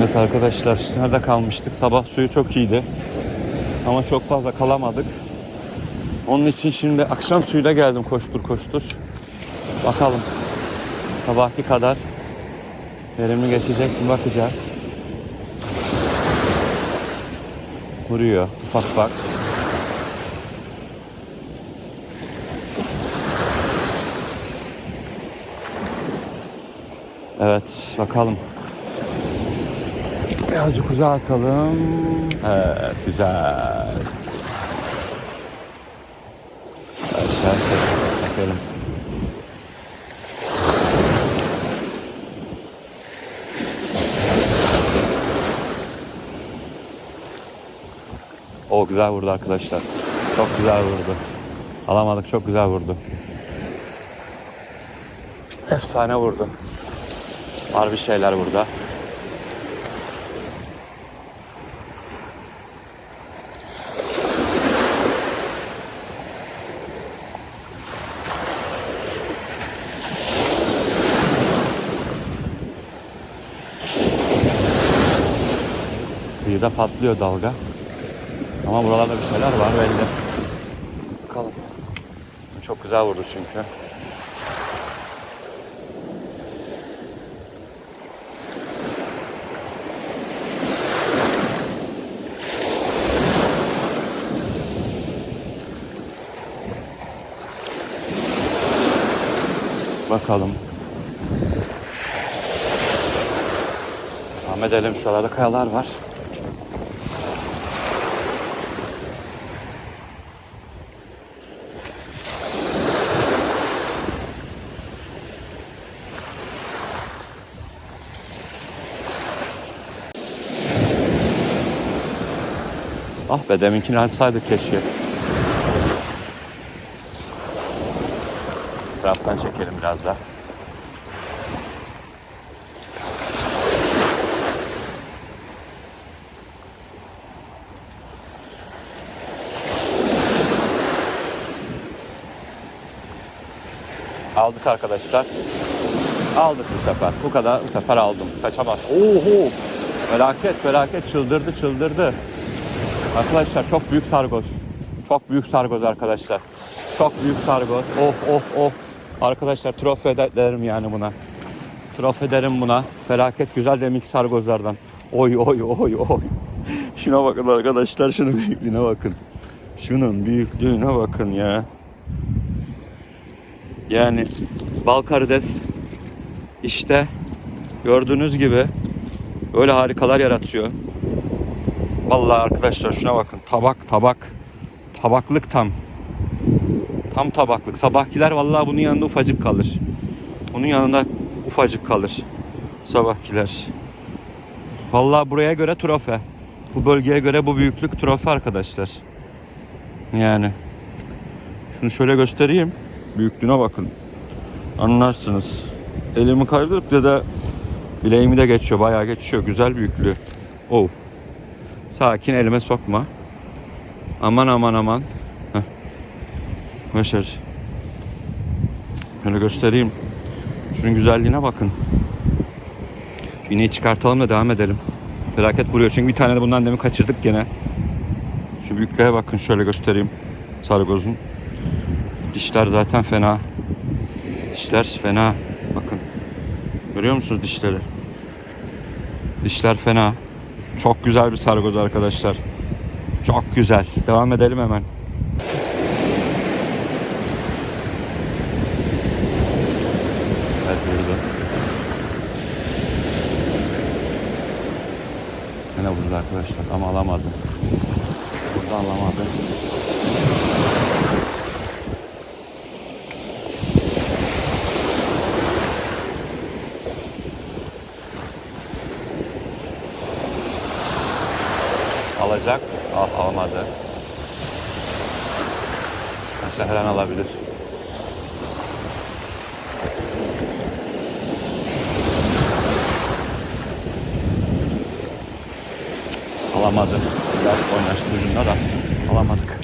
Evet arkadaşlar nerede kalmıştık? Sabah suyu çok iyiydi. Ama çok fazla kalamadık. Onun için şimdi akşam suyuyla geldim koştur koştur. Bakalım sabahki kadar verimli geçecek mi bakacağız. Vuruyor ufak ufak. Evet bakalım. Birazcık uzağa atalım. Evet güzel. Aşağı bakalım. O güzel vurdu arkadaşlar. Çok güzel vurdu. Alamadık çok güzel vurdu. Efsane vurdu. Var bir şeyler burada. Kıyıda patlıyor dalga. Ama buralarda bir şeyler var belli. Bakalım. Çok güzel vurdu çünkü. Bakalım. Devam edelim. Şuralarda kayalar var. Ah be deminkini açsaydık keşke. Etraftan çekelim biraz da. Aldık arkadaşlar. Aldık bu sefer. Bu kadar bu sefer aldım. Kaçamaz. Oho! Felaket felaket çıldırdı çıldırdı. Arkadaşlar çok büyük sargoz. Çok büyük sargoz arkadaşlar. Çok büyük sargoz. Oh oh oh. Arkadaşlar trofe de- derim yani buna. Trofe derim buna. Felaket güzel demik sargozlardan. Oy oy oy oy. Şuna bakın arkadaşlar şunun büyüklüğüne bakın. Şunun büyüklüğüne bakın ya. Yani bal karides işte gördüğünüz gibi öyle harikalar yaratıyor. Vallahi arkadaşlar şuna bakın. Tabak tabak. Tabaklık tam. Tam tabaklık. Sabahkiler vallahi bunun yanında ufacık kalır. Bunun yanında ufacık kalır. Sabahkiler. Vallahi buraya göre trofe. Bu bölgeye göre bu büyüklük trofe arkadaşlar. Yani. Şunu şöyle göstereyim. Büyüklüğüne bakın. Anlarsınız. Elimi kaydırıp ya da bileğimi de geçiyor. Bayağı geçiyor. Güzel büyüklüğü. Oh. Sakin elime sokma. Aman aman aman. Heh. Başar. Şöyle göstereyim. Şunun güzelliğine bakın. İğneyi çıkartalım da devam edelim. Felaket vuruyor çünkü bir tane de bundan demin kaçırdık gene. Şu büyüklüğe bakın şöyle göstereyim. Sargozun. Dişler zaten fena. Dişler fena. Bakın. Görüyor musunuz dişleri? Dişler fena. Çok güzel bir sargoz arkadaşlar. Çok güzel. Devam edelim hemen. Evet burada. Yine burada arkadaşlar ama alamadım. Burada alamadım. Al, alamadı. Arkadaşlar her an alabilir. Alamadı. Biraz oynaştı ucunda da alamadık.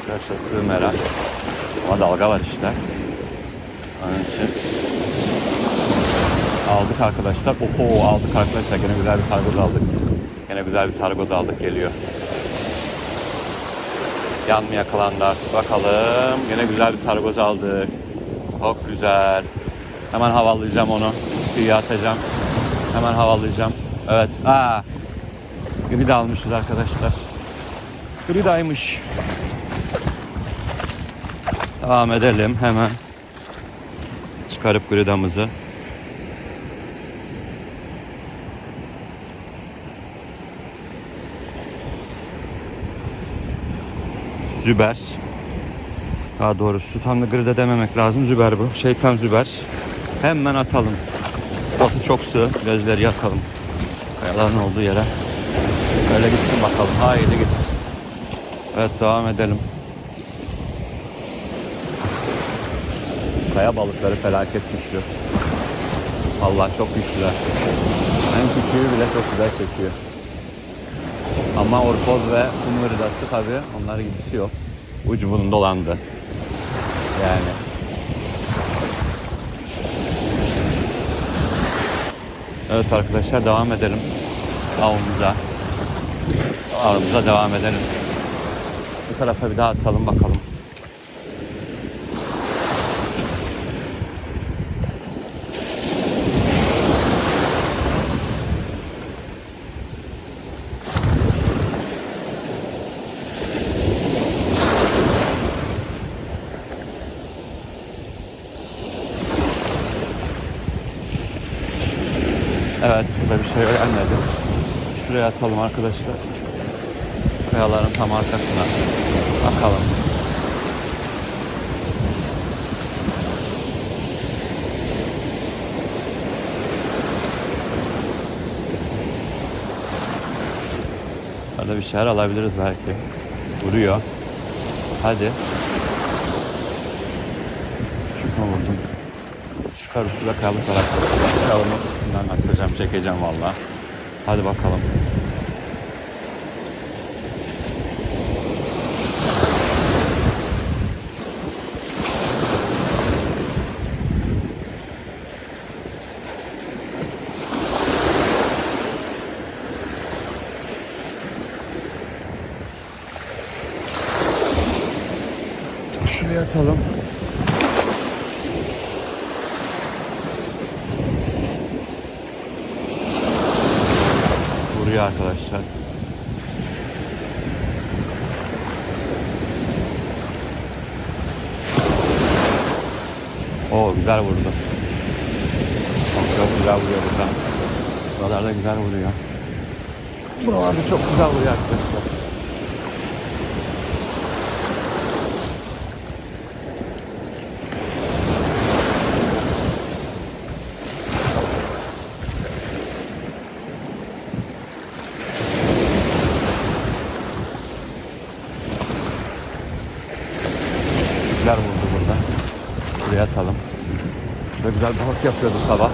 Arkadaşlar sığ merak. Ama dalga var işte. Onun için Aldık arkadaşlar. Oho aldık arkadaşlar. Gene güzel bir sargoz aldık. Gene güzel bir sargoz aldık geliyor. Yan mı yakalandı artık bakalım. Gene güzel bir sargoz aldık. Çok güzel. Hemen havalayacağım onu. Suya atacağım. Hemen havalayacağım. Evet. Aa. Gri almışız arkadaşlar. Gri daymış. Devam edelim hemen. Çıkarıp gridamızı. Züber. Daha doğrusu tam da gride dememek lazım. Züber bu. Şeytan Züber. Hemen atalım. Batı çok sığ. Gözleri yakalım. Kayaların olduğu yere. Öyle gitsin bakalım. Haydi git. Evet devam edelim. Kaya balıkları felaket güçlü. Vallahi çok güçlüler. En küçüğü bile çok güzel çekiyor. Ama orpoz ve kum hırdası tabi onlar gibisi yok. Ucu bunun dolandı. Yani. Evet arkadaşlar devam edelim. Avımıza. Avımıza devam edelim. Bu tarafa bir daha atalım bakalım. Evet burada bir şey gelmedi. Şuraya atalım arkadaşlar. Kayaların tam arkasına. Bakalım. Burada bir şeyler alabiliriz belki. Vuruyor. Hadi. Çıkma vurdum. Şu karusuyla kayalık var arkadaşlar. Kayalımı bundan açacağım, çekeceğim valla. Hadi bakalım. Şuraya atalım. Vuruyor arkadaşlar. Oo güzel vurdu. Çok, çok güzel vuruyor burada. Buralarda güzel vuruyor. Buralarda çok güzel vuruyor arkadaşlar. Küçükler vurdu burada. Buraya atalım. Balık yapıyordu sabah.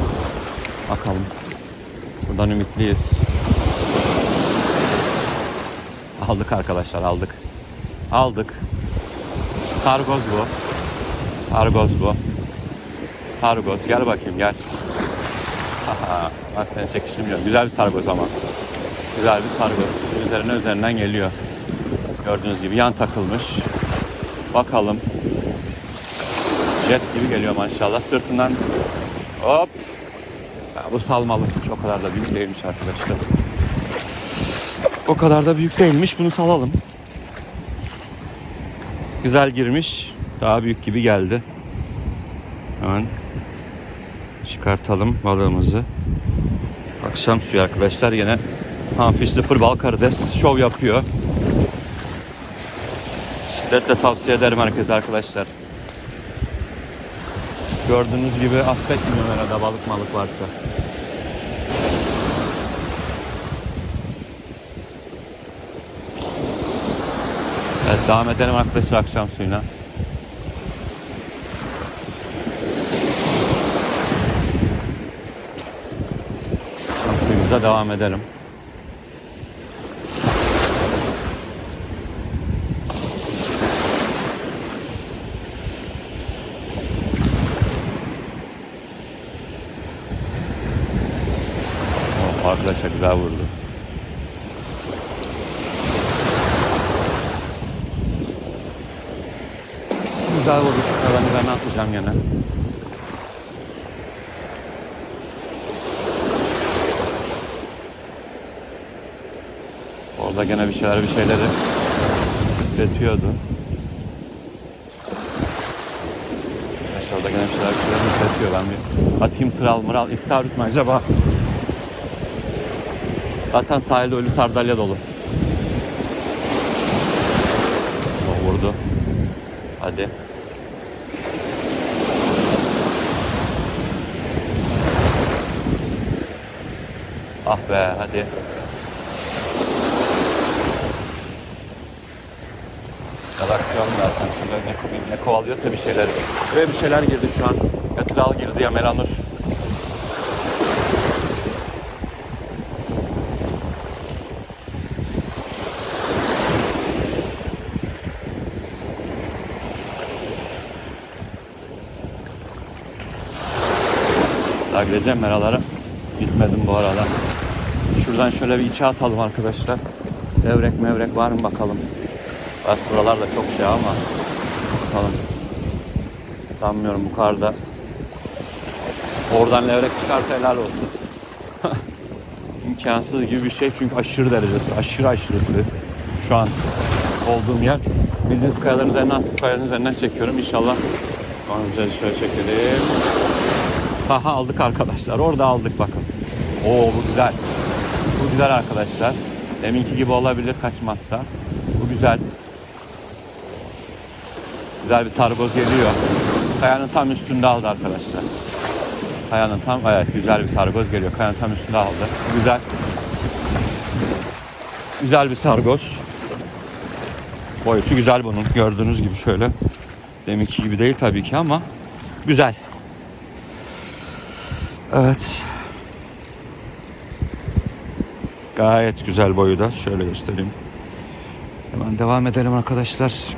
Bakalım. Buradan ümitliyiz. Aldık arkadaşlar aldık. Aldık. Kargoz bu. Kargoz bu. Sargoz gel bakayım gel. Aha, bak seni çekiştirmiyorum. Güzel bir sargoz ama. Güzel bir sargoz. Üzerine üzerinden geliyor. Gördüğünüz gibi yan takılmış. Bakalım. Jet gibi geliyor maşallah. Sırtından hop. Ya bu salmalık. O kadar da büyük değilmiş arkadaşlar. O kadar da büyük değilmiş. Bunu salalım. Güzel girmiş. Daha büyük gibi geldi. Hemen çıkartalım balığımızı. Akşam suyu arkadaşlar yine Amfiş sıfır bal karides şov yapıyor. Şiddetle tavsiye ederim herkese arkadaşlar. Gördüğünüz gibi affetmiyor herhalde balık malık varsa. Evet devam edelim arkadaşlar akşam suyuna. Akşam suyumuza devam edelim. Arkadaşlar güzel vurdu. Güzel vurdu şu kalanı ben atlayacağım gene. Orada gene bir şeyler bir şeyleri. Arkadaşlar orada gene bir şeyler bir şeyler üretiyor. Ben bir atayım tral mıral istavrit mi acaba? Zaten sahilde ölü sardalya dolu. Vurdu. Hadi. Ah be hadi. Galaksiyon zaten şurada ne, ne kovalıyorsa bir şeyler. Ve bir şeyler girdi şu an. Ya girdi ya Melanur. Daha gideceğim meralara. Gitmedim bu arada. Şuradan şöyle bir içe atalım arkadaşlar. Levrek mevrek var mı bakalım. Bak buralar da çok şey ama. Bakalım. Sanmıyorum bu karda. Oradan levrek çıkarsa helal olsun. İmkansız gibi bir şey çünkü aşırı derecesi, aşırı aşırısı. Şu an olduğum yer. Bildiğiniz kayaların üzerinden kayanın üzerinden çekiyorum. İnşallah manzarayı şöyle çekelim. Aha aldık arkadaşlar. Orada aldık bakın. Oo bu güzel. Bu güzel arkadaşlar. Deminki gibi olabilir kaçmazsa. Bu güzel. Güzel bir sargoz geliyor. Kayanın tam üstünde aldı arkadaşlar. Kayanın tam evet güzel bir sargoz geliyor. Kayanın tam üstünde aldı. Güzel. Güzel bir sargoz. Boyutu güzel bunun. Gördüğünüz gibi şöyle. Deminki gibi değil tabii ki ama güzel. Evet. Gayet güzel boyu da. Şöyle göstereyim. Hemen devam edelim arkadaşlar.